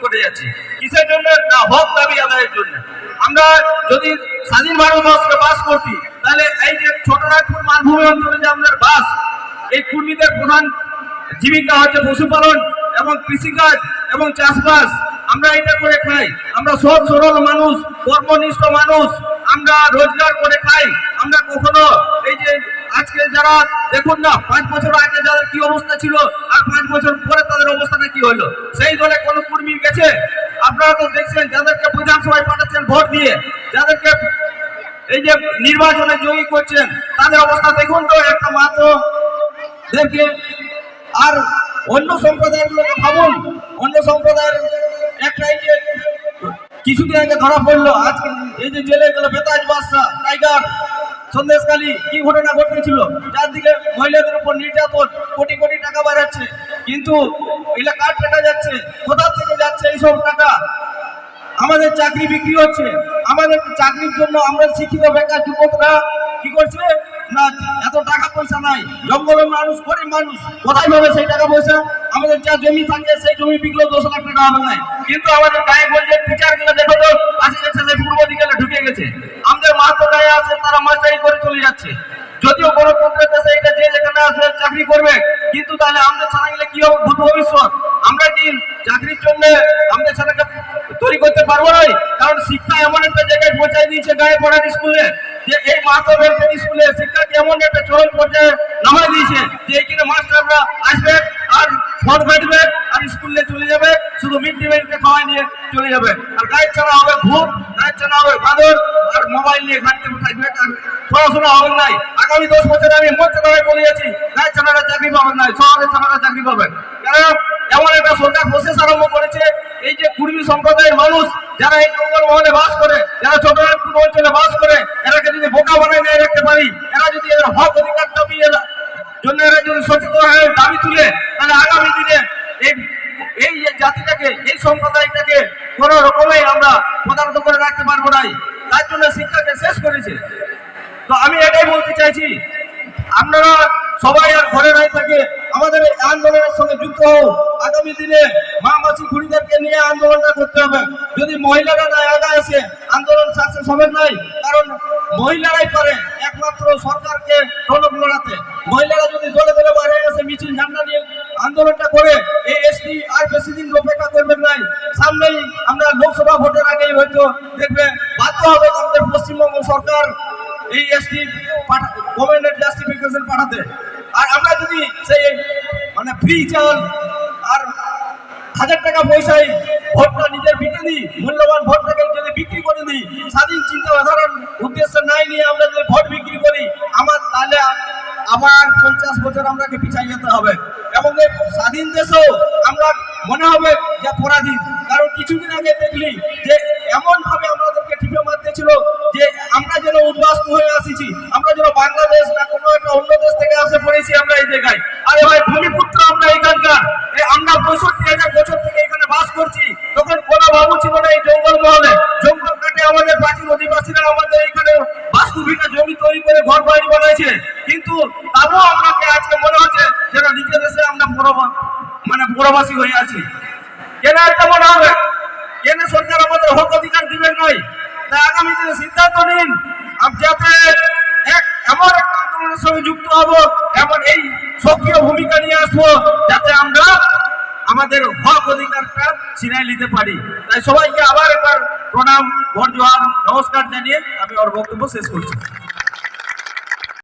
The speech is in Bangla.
করে যাচ্ছি। কিসের জন্য? না, হক দাবি আদায়ের জন্য। আমরা যদি স্বাধীন ভারতবর্ষে বাস করছি, তাহলে এই যে ছোটনাগপুর মালভূমি অঞ্চলে যে আমাদের বাস, এই কুর্মীদের প্রধান জীবিকা হচ্ছে পশুপালন এবং কৃষিকাজ এবং চাষবাস। আমরা এটা করে খাই। আমরা সব সরল মানুষ, কর্মনিষ্ঠ মানুষ। আমরা রোজগার করে খাই। আমরা কখনো এই যে আজকে যারা দেখুন না, পাঁচ বছর আগে যাদের কি অবস্থা ছিল আর পাঁচ বছর পরে তাদের অবস্থাটা কি হলো? সেই দলে কোনো কর্মী গেছে? আপনারা তো দেখছেন যাদেরকে বিধানসভায় পাঠাচ্ছেন ভোট দিয়ে, যাদেরকে এই যে নির্বাচনে জয়ী করছেন, তাদের অবস্থা দেখুন তো একটা মাত্র। দেখে আর অন্য সম্প্রদায়ের লোক ভাবুন, অন্য সম্প্রদায়ের একটা এই যে কিছুদিন আগে ধরা পড়ল, আজকে এই যে জেলে গেল বেতাজ বাদশা টাইগার। সন্দেশকালী কি ঘটনা ঘটেছিল? যার দিকে মহিলাদের উপর নির্যাতন, কোটি কোটি টাকা বাড়াচ্ছে। কিন্তু এগুলা কার টাকা যাচ্ছে? কোথা থেকে যাচ্ছে এইসব টাকা? আমাদের চাকরি বিক্রি হচ্ছে। আমাদের চাকরির জন্য আমরা শিক্ষিত, বেকার যুবকরা কি করছে? না, এত টাকা পয়সা নাই। জঙ্গলের মানুষ, গরিব মানুষ, কোথায় পাবে সেই টাকা পয়সা? আমাদের যা জমি থাকে, সেই জমি বিকলেও দশ লাখ টাকা হবে না। কিন্তু আমাদের গায়ে বলছে টিচার যাচ্ছে যদিও গণতন্ত্রের দেশে এটা যে যেখানে আসবে চাকরি করবে, কিন্তু তাহলে আমাদের ছাড়া গেলে কি হবে? ভূত ভবিষ্যৎ। আমরা কি চাকরির জন্য আমাদের ছাড়াকে তৈরি করতে পারব না? কারণ শিক্ষা এমন একটা জায়গায় পৌঁছায় দিয়েছে গায়ে পড়ার স্কুলে, যে এই বেলফেয়ার স্কুলে শিক্ষাকে এমন একটা চরম পর্যায়ে নামায় দিয়েছে, যে এখানে মাস্টাররা আসবে আর ফোন ঘাটবে আর স্কুলে চলে যাবে, শুধু মিড ডে মিলকে খাওয়াই নিয়ে চলে যাবে। আর গায়ের ছাড়া হবে ভূত গায়ের ছাড়া হবে বাদর মোবাইল নিয়ে ঘাটতে আর পড়াশোনা হবে নাই। আগামী দশ বছরে আমি দাঁড়ায় বলে যাচ্ছি গায়ের ছাড়ারা চাকরি পাবেন না। শহরের ছাড়ারা চাকরি পাবেন। এমন একটা সরকার প্রসেস আরম্ভ করেছে। এই যে কুর্মী সম্প্রদায়ের মানুষ, যারা এই জঙ্গল মহলে বাস করে, যারা ছোটনাগপুর অঞ্চলে বাস করে, এরাকে যদি বোকা বানায় নিয়ে রাখতে পারি, এরা যদি এদের হক অধিকার দাবি জন্য এরা যদি সচেতন হয়ে দাবি তুলে, তাহলে আগামী দিনে এই এই জাতিটাকে, এই সম্প্রদায়টাকে কোন রকমই আমরা প্রদানত করে রাখতে পারব নাই। তার জন্য শিক্ষাকে শেষ করেছে। তো আমি এটাই বলতে চাইছি, আপনারা সবাই আর ঘরে নাই থাকে আমাদের এই আন্দোলনের সঙ্গে যুক্ত হোক আগামী দিনে মা মাসি খুঁড়িদেরকে নিয়ে আন্দোলনটা করতে হবে। যদি মহিলারা না আগা আসে আন্দোলন সাকসেস হবে নাই কারণ মহিলারাই পারে একমাত্র সরকারকে টনক লড়াতে মহিলারা যদি দলে দলে বাইরে এসে মিছিল ঝান্ডা করে এসটি আর বেশি দিন অপেক্ষা করবেন নাই। সামনেই আমরা লোকসভা ভোটের আগেই হয়তো দেখবে বাধ্য হবে আমাদের পশ্চিমবঙ্গ সরকার এই এসটি গভর্নমেন্টের জাস্টিফিকেশন পাঠাতে। আর আমরা যদি সেই মানে ফ্রি চাল আর হাজার টাকা পয়সায় ভোটটা নিজের বিক্রি দিই, মূল্যবান ভোটটাকে যদি বিক্রি করে দিই, স্বাধীন চিন্তাধারার উদ্দেশ্য নাই নিয়ে আমরা যদি ভোট বিক্রি করি, আমার তাহলে আবার পঞ্চাশ বছর আমরাকে পিছাই যেতে হবে। এই স্বাধীন দেশেও আমরা মনে হবে যে পরাধীন। কারণ কিছুদিন আগে দেখলি যে এমন ভাবে আমাদেরকে টিপে মারতেছিল যে আমরা যেন উদ্বাস্ত হয়ে আসিছি, আমরা যেন বাংলাদেশ না কোনো একটা অন্য দেশ থেকে আসে পড়েছি আমরা এই জায়গায়। আরে ভাই, ভূমিপুত্র আমরা এখানকার। আমরা পঁয়ষট্টি হাজার বছর থেকে এখানে বাস করছি। তখন কোনো বাবু ছিল না এই জঙ্গল মহলে। জঙ্গল কাটে আমাদের প্রাচীন অধিবাসীরা আমাদের এখানে বাস্তুভিটা জমি তৈরি করে ঘর বাড়ি বানাইছে। কিন্তু তারও আমাকে আজকে মনে হচ্ছে যেন নিজের মানে পরবাসী হয়ে আছি। কেন এটা মনে হবে? কেন সরকার আমাদের হক অধিকার দিবেন নয় তাই আগামী দিনে সিদ্ধান্ত নিন যাতে এক এমন একটা আন্দোলনের সঙ্গে যুক্ত হব, এমন এই সক্রিয় ভূমিকা নিয়ে আসব, যাতে আমরা আমাদের হক অধিকারটা ছিনাই নিতে পারি। তাই সবাইকে আবার একবার প্রণাম ভোট জোহার নমস্কার জানিয়ে আমি ওর বক্তব্য শেষ করছি।